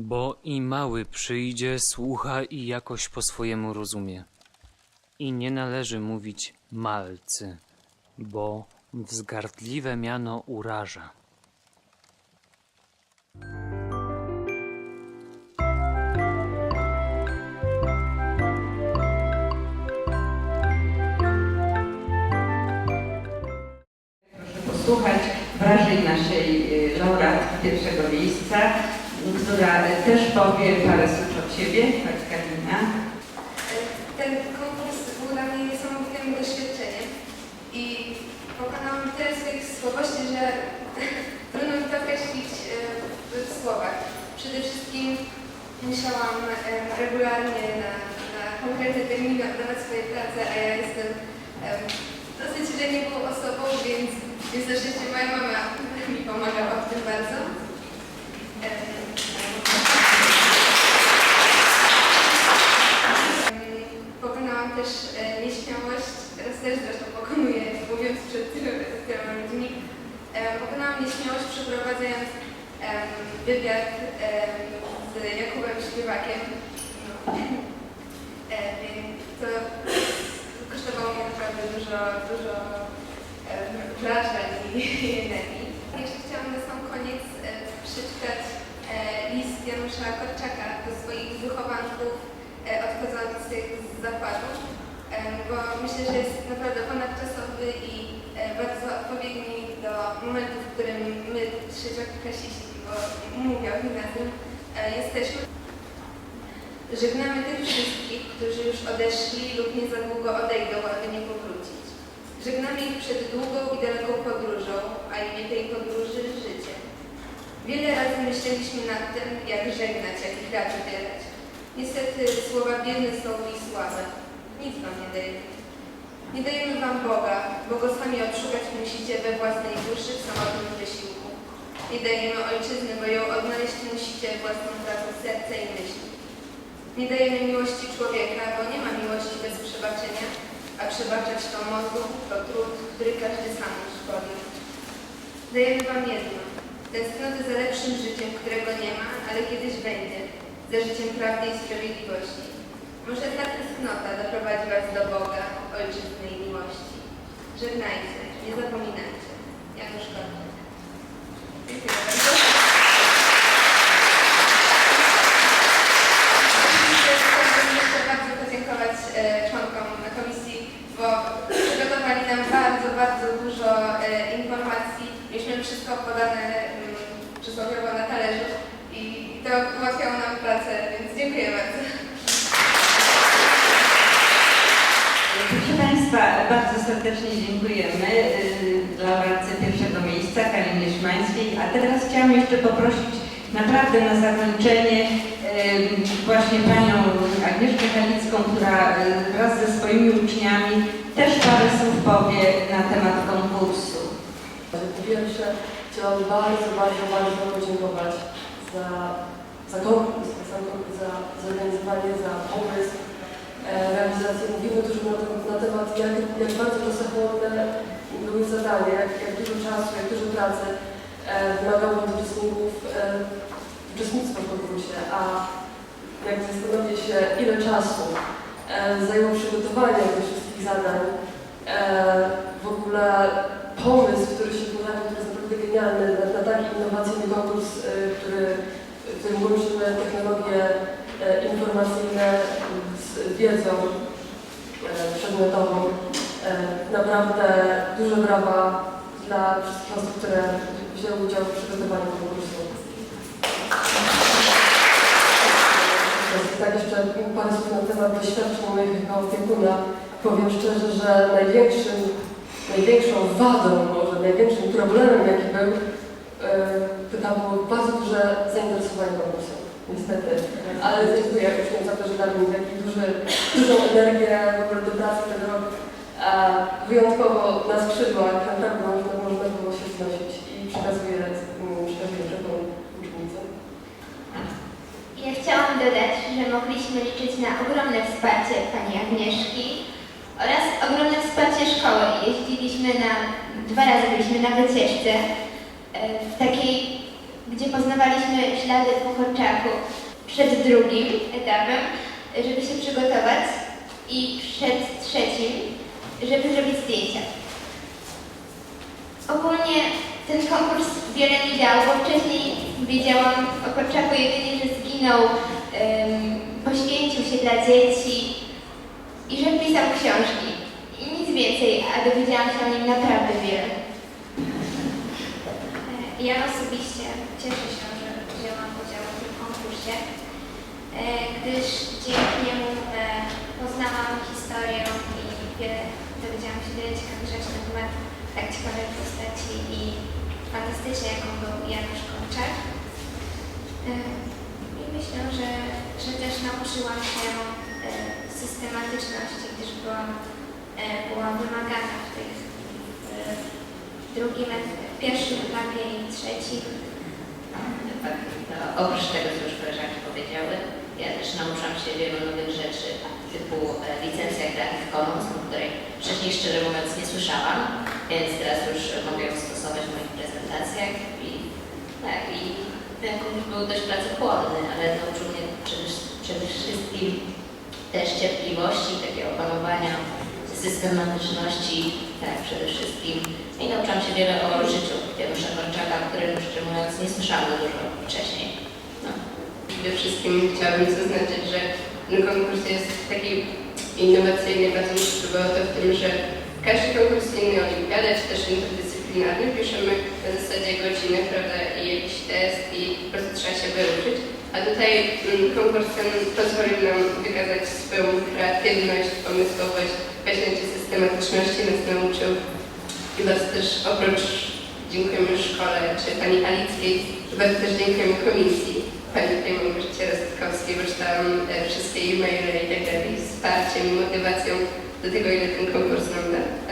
Bo i mały przyjdzie, słucha i jakoś po swojemu rozumie. I nie należy mówić malcy, bo wzgardliwe miano uraża. Proszę posłuchać wrażeń naszej y, laureatki pierwszego miejsca, która też powie parę słów od siebie. Chodź Karina. Ten konkurs był dla mnie niesamowitym doświadczeniem i pokonałam tyle swoich słabości, że trudno mi to określić e, w słowach. Przede wszystkim musiałam regularnie na, na konkretne terminy oddawać swoje prace, a ja jestem em, dosyć leniwą osobą, więc, więc na szczęście moja mama mi pomagała w tym bardzo. Em, Em, Pokonałam też e, nieśmiałość, teraz też zresztą pokonuję, mówiąc przed tyloma ludźmi. E, Pokonałam nieśmiałość przeprowadzając wywiad z Jakubem Śpiewakiem. No. E, To kosztowało mnie naprawdę dużo, dużo wrażeń i energii. Jeszcze chciałam na sam koniec e, przeczytać e, list Janusza Korczaka do swoich wychowanków odchodzących z zakładu, bo myślę, że jest naprawdę ponadczasowy i e, bardzo odpowiedni do momentu, w którym my, trzecioklasisiści, bo mówię o gimnazjum, e, jesteśmy. Żegnamy tych wszystkich, którzy już odeszli lub nie za długo odejdą, aby nie powrócić. Żegnamy ich przed długą i daleką podróżą, a imię tej podróży życie. Wiele razy myśleliśmy nad tym, jak żegnać, jakich rad udzielać. Niestety słowa biedne są i słabe. Nic wam nie dajemy. Nie dajemy wam Boga, bo go sami odszukać musicie we własnej duszy w samotnym wysiłku. Nie dajemy ojczyzny, bo ją odnaleźć musicie własną pracą serca i myśli. Nie dajemy miłości człowieka, bo nie ma miłości bez przebaczenia, a przebaczać to modlu, to trud, który każdy sam już. Dajemy wam jedno. Tęsknoty za lepszym życiem, którego nie ma, ale kiedyś będzie. Za życiem prawdy i sprawiedliwości. Może ta tęsknota doprowadzi was do Boga, Ojczyzny i miłości. Żegnajcie, nie zapominajcie. Janusz Korczak. Dziękuję bardzo. Chciałabym jeszcze bardzo podziękować e, członkom komisji, bo przygotowali nam bardzo, bardzo dużo e, informacji. Mieliśmy wszystko podane mm, przysłowiowo na talerzu i to ułatwiało nam pracę, więc dziękuję bardzo. Serdecznie dziękujemy y, laureatce pierwszego miejsca, Kalinie Szymańskiej. A teraz chciałam jeszcze poprosić naprawdę na zakończenie y, właśnie Panią Agnieszkę Halicką, która y, wraz ze swoimi uczniami też parę słów powie na temat konkursu. Po pierwsze, chciałam bardzo, bardzo, bardzo podziękować za, za konkurs, za, za zorganizowanie, za pomysł, e, realizację. Mówimy dużo na, na temat, jak, jak bardzo czasochłonne były zadania, jak, jak dużo czasu, jak dużo pracy e, wymagało od uczestników e, uczestnictwa w konkursie, a jak zastanowię się, ile czasu zajęło przygotowanie tych wszystkich zadań, w ogóle pomysł, który się pojawił, który jest naprawdę genialny, na, na taki innowacyjny konkurs, który, w którym łączymy technologie informacyjne wiedzą e, przedmiotową. E, naprawdę duże brawa dla wszystkich osób, które wzięły udział w przygotowaniu konkursu. Tak jeszcze parę słów na temat doświadczeń moich jako opiekuna. Powiem szczerze, że największym, największą wadą, może największym problemem, jaki był, yy, to było bardzo duże zainteresowanie konkursem. Niestety. Ale dziękuję uczniom za to, że dali mi taki duży, dużą energię w ogóle do pracy ten rok. A wyjątkowo na skrzydłach naprawdę można, można było się wznosić i przekazuję, mm, przekazuję uczennicę. Ja chciałam dodać, że mogliśmy liczyć na ogromne wsparcie pani Agnieszki oraz ogromne wsparcie szkoły. Jeździliśmy na, dwa razy byliśmy na wycieczce e, w takiej gdzie poznawaliśmy ślady po przed drugim etapem, żeby się przygotować i przed trzecim, żeby zrobić zdjęcia. Ogólnie ten konkurs wiele mi dał, bo wcześniej wiedziałam o Korczaku jedynie, że zginął, em, poświęcił się dla dzieci i że pisał książki. I nic więcej, a dowiedziałam się o nim naprawdę wiele. Ja osobiście cieszę się, że wzięłam udział w tym konkursie, gdyż dzięki niemu e, poznałam historię i wiele, dowiedziałam się wiele ciekawych rzeczy na temat tak ciekawej postaci i fantastycznej, jaką był Janusz Korczak. E, I myślę, że, że też nauczyłam się e, systematyczności, gdyż byłam, e, była wymagana w tych e, drugim, w pierwszym etapie i trzecim. Tak, no, oprócz tego, co już koleżanki powiedziały, ja też nauczyłam się wielu nowych rzeczy, typu e, licencja Creative Commons, o której wcześniej szczerze mówiąc nie słyszałam, więc teraz już mogę ją stosować w moich prezentacjach i tak, i ten konkurs był dość pracochłonny, ale nauczył mnie przede, wszystkim też cierpliwości, takiego opanowania systematyczności, tak, przede wszystkim. I nauczyłam się wiele o życiu Janusza Korczaka, o którym szczerze mówiąc nie słyszałam za dużo wcześniej. Przede wszystkim chciałabym zaznaczyć, że ten konkurs jest taki innowacyjny, bardzo mi się to w tym, że każdy konkurs inny, olimpiada czy też interdyscyplinarny piszemy na zasadzie godziny, prawda, i jakiś test i po prostu trzeba się wyuczyć. A tutaj mm, konkurs ten pozwolił nam wykazać swoją kreatywność, pomysłowość, właśnie tej systematyczności nas nauczył. I bardzo też oprócz dziękujemy szkole czy pani Alickiej, bardzo też dziękujemy komisji, pani tutaj Małgorzacie Rostkowskiej, bo e, wszystkie e-maile i tak dalej, z wsparciem i motywacją do tego, ile ten konkurs nam da.